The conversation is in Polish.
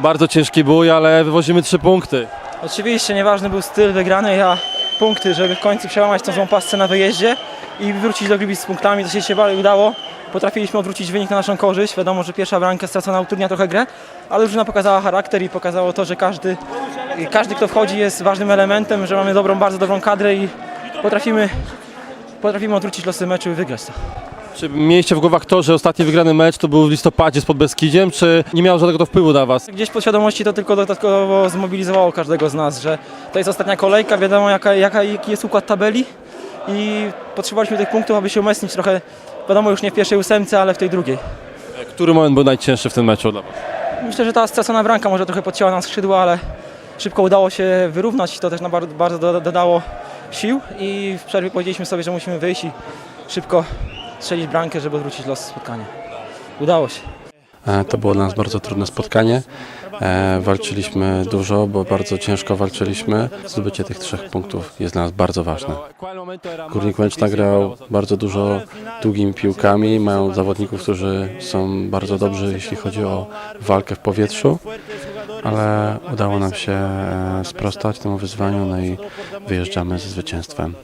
Bardzo ciężki bój, ale wywozimy trzy punkty. Oczywiście nieważny był styl wygranej, a punkty, żeby w końcu przełamać tą złą pasce na wyjeździe i wrócić do Gliwic z punktami. To się się bardzo udało. Potrafiliśmy odwrócić wynik na naszą korzyść. Wiadomo, że pierwsza bramka stracona utrudnia trochę grę, ale drużyna pokazała charakter i pokazało to, że każdy, każdy kto wchodzi jest ważnym elementem, że mamy dobrą, bardzo dobrą kadrę i potrafimy, potrafimy odwrócić losy meczu i wygrać to. Czy mieliście w głowach to, że ostatni wygrany mecz to był w listopadzie z Podbeskidziem, czy nie miało żadnego to wpływu na was? Gdzieś pod świadomości to tylko dodatkowo zmobilizowało każdego z nas, że to jest ostatnia kolejka, wiadomo jaka, jaka, jaki jest układ tabeli i potrzebowaliśmy tych punktów, aby się umocnić trochę, wiadomo już nie w pierwszej ósemce, ale w tej drugiej. Który moment był najcięższy w tym meczu dla was? Myślę, że ta stracona bramka może trochę podcięła nam skrzydła, ale szybko udało się wyrównać i to też nam bardzo, bardzo do- dodało sił i w przerwie powiedzieliśmy sobie, że musimy wyjść i szybko strzelić bramkę, żeby odwrócić los spotkania. Udało się. E, To było dla nas bardzo trudne spotkanie. E, Walczyliśmy dużo, bo bardzo ciężko walczyliśmy. Zdobycie tych trzech punktów jest dla nas bardzo ważne. Górnik Łęcz nagrał bardzo dużo długimi piłkami. Mają zawodników, którzy są bardzo dobrzy, jeśli chodzi o walkę w powietrzu, ale udało nam się e, sprostać temu wyzwaniu, no i wyjeżdżamy ze zwycięstwem.